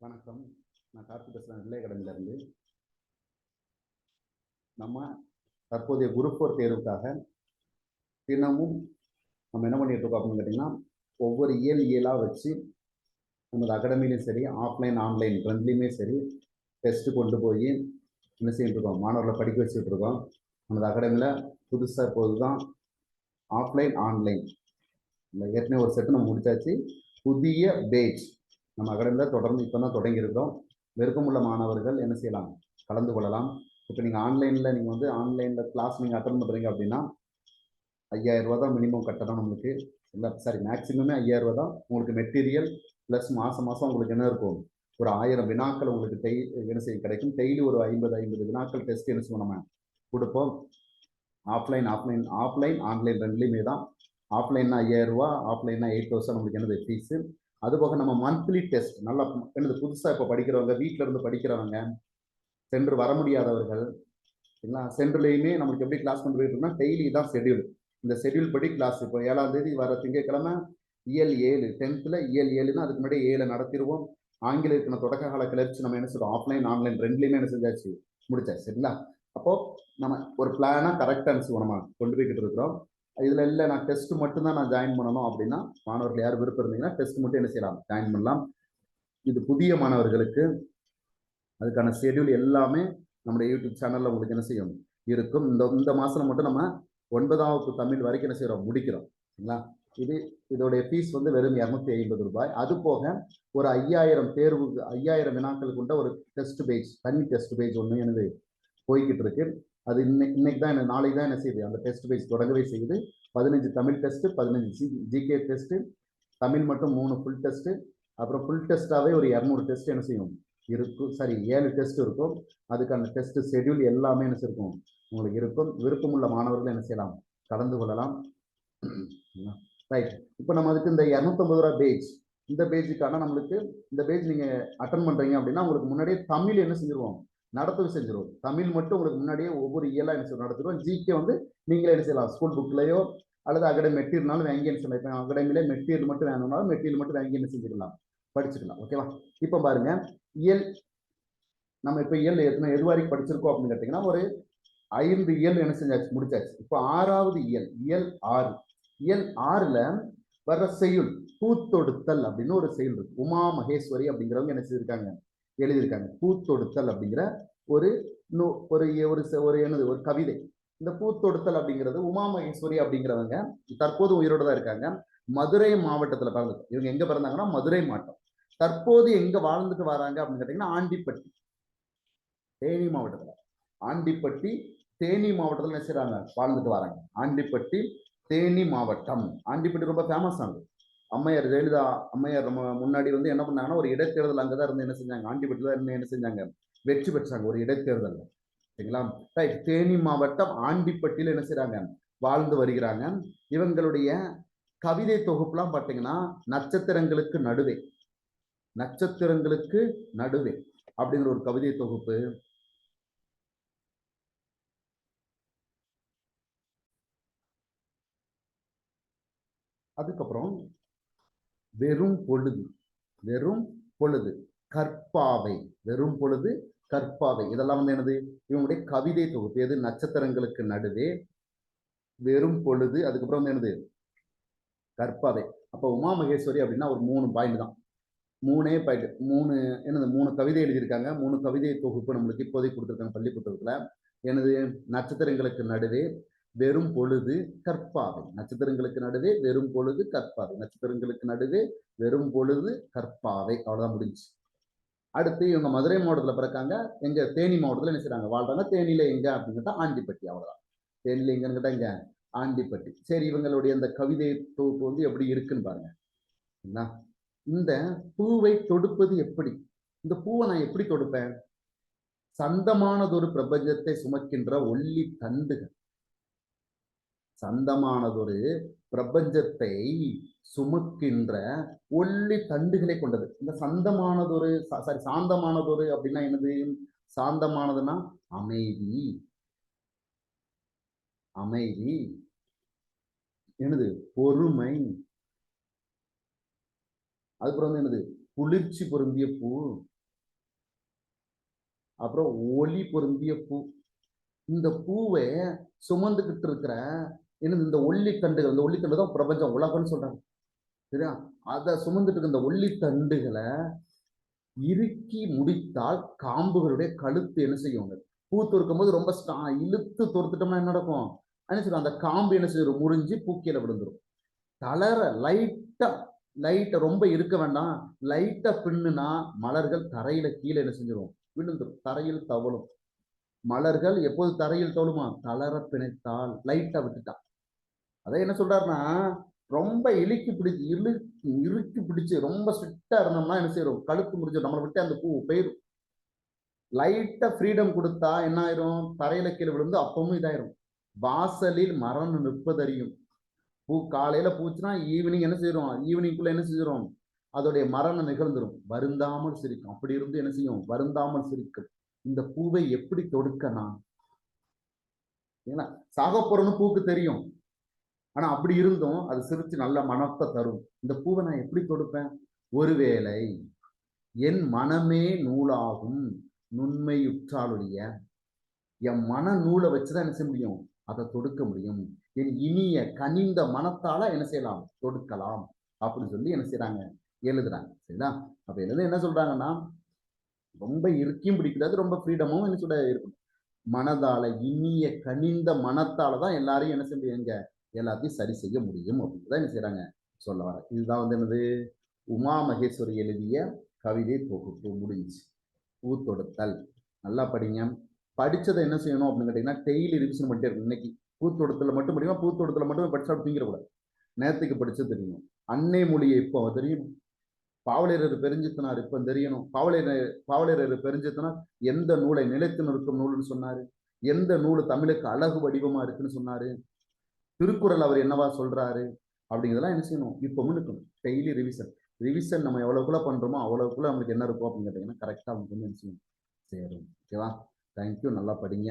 வணக்கம். நான் கார்த்தி பேசுகிறேன் நெல்லை நம்ம தற்போதைய குரூப் ஃபோர் தேர்வுக்காக தினமும் நம்ம என்ன பண்ணிட்டு இருக்கோம் அப்படின்னு கேட்டிங்கன்னா ஒவ்வொரு இயல் இயலாக வச்சு நமது அகாடமிலையும் சரி ஆஃப்லைன் ஆன்லைன் ரெண்டுலேயுமே சரி டெஸ்ட்டு கொண்டு போய் என்ன செய்யிட்டு இருக்கோம்? மாணவர்களை படிக்க வச்சுட்டு இருக்கோம். நமது அகாடமியில் புதுசாக இப்போது தான் ஆஃப்லைன் ஆன்லைன். ஏற்கனவே ஒரு செட்டு நம்ம முடித்தாச்சு புதிய பேஜ். நம்ம அகாடமியில் தொடர்ந்து இப்போ தான் தொடங்கியிருக்கோம் விருப்பமுள்ள மாணவர்கள் என்ன செய்யலாம்? கலந்து கொள்ளலாம். இப்போ நீங்கள் ஆன்லைனில் நீங்கள் வந்து ஆன்லைனில் கிளாஸ் நீங்கள் அட்டன் பண்ணுறீங்க அப்படின்னா ஐயாயிரம் ரூபா தான் மினிமம் கட்டணம் நம்மளுக்கு. இல்லை சாரி மேக்ஸிமமே ஐயாயிரம் ரூபா தான் உங்களுக்கு மெட்டீரியல் ப்ளஸ் மாதம் மாதம் உங்களுக்கு என்ன இருக்கும்? ஒரு ஆயிரம் வினாக்கள் உங்களுக்கு டெய் என்ன செய்ய கிடைக்கும். டெய்லி ஒரு ஐம்பது ஐம்பது வினாக்கள் டெஸ்ட் என்ன செய்வோம் நம்ம. கொடுப்போம். ஆஃப்லைன் ஆஃப்லைன் ஆஃப்லைன் ஆன்லைன் ரெண்டுலேயுமே தான். ஆஃப்லைன்னா ஐயாயிரம் ஆஃப்லைன்னா எயிட் தௌசண்ட் நம்மளுக்கு என்னது? ஃபீஸு அதுபோக நம்ம மந்த்லி டெஸ்ட் நல்லா என்னது புதுசாக இப்போ படிக்கிறவங்க வீட்டில் இருந்து படிக்கிறவங்க சென்று வர முடியாதவர்கள் சரிங்களா? சென்றுலையுமே நம்மளுக்கு எப்படி கிளாஸ் கொண்டு போயிட்டு டெய்லி தான் ஷெட்யூல் இந்த ஷெட்யூல் படி கிளாஸ் இப்போ ஏழாம் தேதி வர திங்கட்கிழமை இயல் ஏழு டென்த்தில் இயல் ஏழுன்னா அதுக்கு முன்னாடி ஏழை நடத்திடுவோம். ஆங்கில இருக்கிற தொடக்க கால கிளர்ச்சி நம்ம என்ன சொல்றோம் ஆஃப்லைன் ஆன்லைன் ரெண்டுலையுமே என்ன செஞ்சாச்சு? முடிச்சாச்சு சரிங்களா? அப்போ நம்ம ஒரு பிளானாக கரெக்டாக நம்ம கொண்டு போய்கிட்டு இருக்கிறோம். இதில் இல்லை நான் டெஸ்ட் மட்டும் தான் நான் ஜாயின் பண்ணணும் அப்படின்னா மாணவர்கள் யார் விருப்பம் இருந்தீங்கன்னா டெஸ்ட் மட்டும் என்ன செய்யலாம்? ஜாயின் பண்ணலாம். இது புதிய மாணவர்களுக்கு அதுக்கான ஷெடியூல் எல்லாமே நம்முடைய யூடியூப் சேனலில் உங்களுக்கு என்ன செய்யும்? இருக்கும். இந்த இந்த மாதம் மட்டும் நம்ம ஒன்பதாவது தமிழ் வரைக்கும் என்ன செய்கிறோம் முடிக்கிறோம். சரிங்களா? இது இதோடைய ஃபீஸ் வந்து வெறும் இரநூத்தி ஐம்பது ரூபாய். அது போக ஒரு ஐயாயிரம் தேர்வுக்கு ஐயாயிரம் வினாக்கள் கொண்ட ஒரு டெஸ்ட் பேஜ் தனி டெஸ்ட் பேஜ் ஒன்று எனது போய்கிட்டு இருக்கு. அது இன்னைக்கு இன்னைக்கு தான் என்ன நாளைக்கு தான் என்ன செய்யுது? அந்த டெஸ்ட் பேஜ் தொடங்கவே செய்யுது. பதினஞ்சு தமிழ் டெஸ்ட்டு பதினஞ்சு ஜி ஜிகே டெஸ்ட்டு தமிழ் மட்டும் மூணு ஃபுல் டெஸ்ட்டு அப்புறம் ஃபுல் டெஸ்ட்டாகவே ஒரு இரநூறு டெஸ்ட் என்ன செய்யும்? இருக்கும். சரி ஏழு டெஸ்ட் இருக்கும். அதுக்கான டெஸ்ட் ஷெடியூல் எல்லாமே என்ன இருக்கும் உங்களுக்கு இருக்கும். விருப்பமுள்ள மாணவர்கள் என்ன செய்யலாம்? கலந்து கொள்ளலாம். ரைட் இப்போ நம்ம அதுக்கு இந்த இரநூத்தம்பது ரூபா பேஜ் இந்த பேஜுக்கான நம்மளுக்கு இந்த பேஜ் நீங்கள் அட்டன் பண்ணுறீங்க அப்படின்னா உங்களுக்கு முன்னாடியே தமிழ் என்ன செஞ்சிருவோம்? நடத்தவும் செஞ்சிருவோம் தமிழ் மட்டும் உங்களுக்கு முன்னாடியே ஒவ்வொரு இயலாக என்ன செய்ய நடத்துருவோம் ஜிகே வந்து நீங்களே என்ன செய்யலாம்? ஸ்கூல் புக்லையோ அல்லது அகடை மெட்டீரியல்னாலும் வாங்கி என்ன சொல்லலாம்? இப்போ அகடமிலே மெட்டீரியல் மட்டும் வேணும்னாலும் மெட்டீரியல் மட்டும் வாங்கி என்ன செஞ்சுக்கலாம் படிச்சுக்கலாம் ஓகேவா இப்போ பாருங்க இயல் நம்ம இப்போ இயல் எத்தனை எது வரைக்கும் படிச்சிருக்கோம் அப்படின்னு கேட்டிங்கன்னா ஒரு ஐந்து இயல் என்ன செஞ்சாச்சு? முடிச்சாச்சு. இப்போ ஆறாவது இயல் இயல் ஆறு. இயல் ஆறில் வர்ற செயல் பூத்தொடுத்தல் அப்படின்னு ஒரு செயல் இருக்கு. உமா மகேஸ்வரி அப்படிங்கிறவங்க என்ன செய்திருக்காங்க எழுதியிருக்காங்க. பூத்தொடுத்தல் அப்படிங்கிற ஒரு ஒரு ஒரு ஒரு என்னது ஒரு கவிதை. இந்த பூத்தொடுத்தல் அப்படிங்கிறது உமா மகேஸ்வரி அப்படிங்கிறவங்க தற்போது உயிரோடு தான் இருக்காங்க. மதுரை மாவட்டத்தில் பிறந்தது. இவங்க எங்கே பிறந்தாங்கன்னா மதுரை மாவட்டம். தற்போது எங்க வாழ்ந்துட்டு வராங்க அப்படின்னு கேட்டிங்கன்னா ஆண்டிப்பட்டி. தேனி மாவட்டத்தில். ஆண்டிப்பட்டி தேனி மாவட்டத்தில் என்ன செய்கிறாங்க வாழ்ந்துட்டு வராங்க. ஆண்டிப்பட்டி தேனி மாவட்டம். ஆண்டிப்பட்டி ரொம்ப ஃபேமஸ் ஆனது. அம்மையார் ஜெயலலிதா அம்மையார் நம்ம முன்னாடி வந்து என்ன பண்ணாங்கன்னா ஒரு இடைத்தேர்தல் அங்கே தான் இருந்து என்ன செஞ்சாங்க? ஆண்டிபட்டில் இருந்து என்ன செஞ்சாங்க? வெற்றி பெற்றாங்க ஒரு இடைத்தேர்தலில். சரிங்களா? ரைட் தேனி மாவட்டம் ஆண்டிப்பட்டியில் என்ன செய்கிறாங்க வாழ்ந்து வருகிறாங்க. இவங்களுடைய கவிதை தொகுப்புலாம் பார்த்தீங்கன்னா நட்சத்திரங்களுக்கு நடுவே. நட்சத்திரங்களுக்கு நடுவே அப்படிங்கிற ஒரு கவிதை தொகுப்பு. அதுக்கப்புறம் வெறும் பொழுது வெறும் பொழுது. கற்பாவை வெறும் பொழுது கற்பாவை. இதெல்லாம் வந்து என்னது? இவங்களுடைய கவிதை தொகுப்பு. எது? நட்சத்திரங்களுக்கு நடுவே வெறும் பொழுது அதுக்கப்புறம் வந்து என்னது? கற்பாவை. அப்போ உமா மகேஸ்வரி அப்படின்னா ஒரு மூணு பாயிண்ட் தான். மூணே பாயிண்ட் மூணு என்னது? மூணு கவிதை எழுதியிருக்காங்க. மூணு கவிதை தொகுப்பு நம்மளுக்கு இப்போதைக்கு கொடுத்துருக்காங்க பள்ளி புத்தகத்தில் எனது நட்சத்திரங்களுக்கு நடுவே வெறும் பொழுது கற்பாவை. நட்சத்திரங்களுக்கு நடுவே வெறும் பொழுது கற்பாவை. நட்சத்திரங்களுக்கு நடுவே வெறும் பொழுது கற்பாவை. அவ்வளவுதான் முடிஞ்சு அடுத்து இவங்க மதுரை மாவட்டத்தில் பிறக்காங்க. எங்க தேனி மாவட்டத்தில் என்ன செய்றாங்க? வாழ்றாங்க. தேனியில எங்க அப்படின்னு ஆண்டிப்பட்டி அவ்வளவுதான். தேனியில எங்கன்னு கேட்டா இங்க ஆண்டிப்பட்டி. சரி இவங்களுடைய இந்த கவிதை தொகுப்பு வந்து எப்படி இருக்குன்னு பாருங்க. இந்த பூவை தொடுப்பது எப்படி? இந்த பூவை நான் எப்படி தொடுப்பேன்? சந்தமானதொரு பிரபஞ்சத்தை சுமக்கின்ற ஒல்லி தண்டுகள். சந்தமானதொரு பிரபஞ்சத்தை சுமக்கின்ற ஒல்லி தண்டுகளை கொண்டது. இந்த சந்தமானதொரு சாரி சாந்தமானதொரு அப்படின்னா என்னது? சாந்தமானதுன்னா அமைதி. அமைதி. என்னது? பொறுமை. அதுக்கப்புறம் வந்து என்னது? குளிர்ச்சி பொருந்திய பூ. அப்புறம் ஒளி பொருந்திய பூ. இந்த பூவை சுமந்துக்கிட்டு இருக்கிற என்னது இந்த ஒல்லித்தண்டுகள் இந்த ஒல்லித்தண்டு தான் பிரபஞ்சம் உலகம்னு சொல்றாங்க. சரியா? அதை சுமந்துட்டு இருக்க இந்த ஒல்லித்தண்டுகளை இறுக்கி முடித்தால் காம்புகளுடைய கழுத்து என்ன செய்யும் பூ துருக்கும் போது ரொம்ப இழுத்து துருத்துட்டோம்னா என்ன நடக்கும்? என்ன சொல்லுவோம் அந்த காம்பு என்ன செய்யும்? முறிஞ்சு பூக்கியில விழுந்துடும் தளர லைட்டா லைட்டை ரொம்ப இருக்க வேண்டாம். லைட்டா பின்னுனா மலர்கள் தரையில கீழே என்ன செஞ்சிடும் விழுந்துடும் தரையில் தவளும் மலர்கள் எப்போது தரையில் தவழுமா? தளர பிணைத்தால். லைட்டா விட்டுட்டா. அதே என்ன சொல்றாருன்னா ரொம்ப இழுக்கி பிடிச்சி இழு இறுக்கி பிடிச்சு ரொம்ப ஸ்ட்ரிக்டா இருந்தோம்னா என்ன செய்யறோம்? கழுத்து முடிஞ்சு நம்மளை விட்டு அந்த பூ போயிடும் லைட்டா ஃப்ரீடம் கொடுத்தா என்ன ஆயிரும்? தரையில கீழே விழுந்து அப்பவும் இதாயிரும். வாசலில் மரம் நிற்பதறியும். பூ காலையில பூச்சுன்னா ஈவினிங் என்ன செய்யறோம்? ஈவினிங்குள்ள என்ன செய்யறோம் அதோடைய மரணம் நிகழ்ந்துடும் வருந்தாமல் சிரிக்கும். அப்படி இருந்து என்ன செய்யும்? வருந்தாமல் சிரிக்கும். இந்த பூவை எப்படி தொடுக்க நான் ஏன்னா சாக போறோம்னு பூக்கு தெரியும். ஆனா அப்படி இருந்தும் அது சிரிச்சு நல்ல மனத்தை தரும். இந்த பூவை நான் எப்படி தொடுப்பேன்? ஒருவேளை என் மனமே நூலாகும் நுண்மையுற்றாலுடைய என் மன நூலை வச்சுதான் என்ன செய்ய முடியும்? அதை தொடுக்க முடியும். என் இனிய கனிந்த மனத்தால என்ன செய்யலாம்? தொடுக்கலாம். அப்படின்னு சொல்லி என்ன செய்யறாங்க எழுதுறாங்க. சரிங்களா? அப்ப எழுத என்ன சொல்றாங்கன்னா ரொம்ப இருக்கியும் பிடிக்கூடாது ரொம்ப ஃப்ரீடமும் என்ன சொல்ல இருக்கணும். மனதால இனிய கனிந்த மனத்தால தான் எல்லாரையும் என்ன செய்ய முடியும் எல்லாத்தையும் சரி செய்ய முடியும் அப்படின்றத என்ன செய்கிறாங்க சொல்ல வர இதுதான் வந்து என்னது? உமா மகேஸ்வரி எழுதிய கவிதை தொகுப்பு. முடிஞ்சு பூத்தொடுத்தல் நல்லா படிங்க. படித்ததை என்ன செய்யணும் அப்படின்னு கேட்டிங்கன்னா டெய்லி ரிவிஷன் பண்ணிட்டே இருக்கணும். இன்னைக்கு பூத்தொடுத்தல மட்டும் படிக்கலாம் பூத்தொடுத்தல மட்டும் படிச்சா தூங்கிடக்கூடாது. நேரத்துக்கு படித்து தெரியும். அன்னை மொழியை இப்போ தெரியும். பாவலரர் பெருஞ்சித்தனார் இப்போ தெரியணும். பாவலர் பாவலரர் பெருஞ்சித்தனார் எந்த நூலை நிலைத்து நிற்கும் நூல்னு சொன்னார்? எந்த நூல் தமிழுக்கு அழகு வடிவமாக இருக்குன்னு சொன்னார்? திருக்குறள் அவர் என்னவா சொல்றாரு? அப்படிங்கிறதெல்லாம் என்ன செய்யணும்? இப்போ முன்னுக்கணும் டெய்லி ரிவிஷன் ரிவிஷன் நம்ம எவ்வளவுக்குள்ள பண்றோமோ அவ்வளவுக்குள்ள நம்மளுக்கு என்ன இருக்கும் அப்படின்னு கேட்டீங்கன்னா அவங்களுக்கு வந்து என்ன செய்யணும்? சேரும் ஓகேவா தேங்க்யூ நல்லா படிங்க.